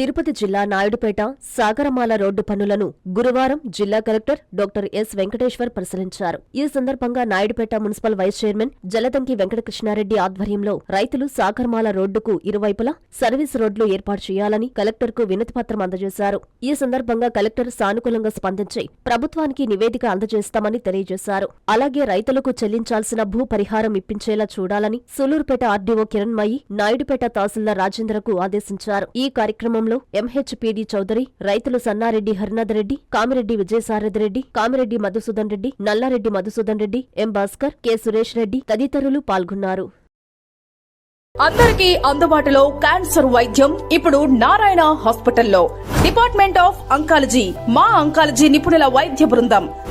తిరుపతి జిల్లా నాయుడుపేట సాగరమాల రోడ్డు పనులను గురువారం జిల్లా కలెక్టర్ డాక్టర్ ఎస్ వెంకటేశ్వర్ పరిశీలించారు. ఈ సందర్భంగా Naidupeta municipal vice chairman Jaladanki Venkatakrishna Reddy ఆధ్వర్యంలో రైతులు సాగరమాల రోడ్డుకు ఇరువైపులా సర్వీస్ రోడ్లు ఏర్పాటు చేయాలని కలెక్టర్కు వినతిపత్రం అందజేశారు. ఈ సందర్భంగా కలెక్టర్ సానుకూలంగా స్పందించి ప్రభుత్వానికి నివేదిక అందజేస్తామని తెలియజేశారు. అలాగే రైతులకు చెల్లించాల్సిన భూ పరిహారం ఇప్పించేలా చూడాలని సూలూరుపేట ఆర్డీఓ కిరణ్మయి నాయుడుపేట తహసీల్దార్ రాజేంద్రకు ఆదేశించారు. ఈ కార్యక్రమంలో ఎంహెచ్పీడీ చౌదరి రైతులు సన్నారెడ్డి హరినాథరెడ్డి కామిరెడ్డి విజయసారథి రెడ్డి కామిరెడ్డి మధుసూదన్ రెడ్డి నల్లారెడ్డి మధుసూదన్ రెడ్డి ఎం భాస్కర్ కె సురేష్ రెడ్డి తదితరులు పాల్గొన్నారు. అందరికీ అందుబాటులో క్యాన్సర్ వైద్యం ఇప్పుడు నారాయణ హాస్పిటల్లో. డిపార్ట్మెంట్ ఆఫ్ అంకాలజీ మా అంకాలజీ నిపుణుల వైద్య బృందం.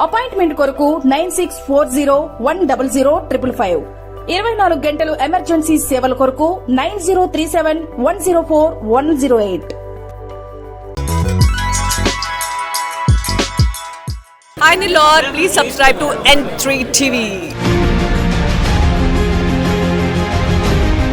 Appointment కొరకు nine six four zero one double zero triple five. ఇరవై నాలుగు గంటలు ఎమర్జెన్సీ సేవల కొరకు nine zero three seven one zero four one zero eight. Hi Nilor, please subscribe to N3 TV.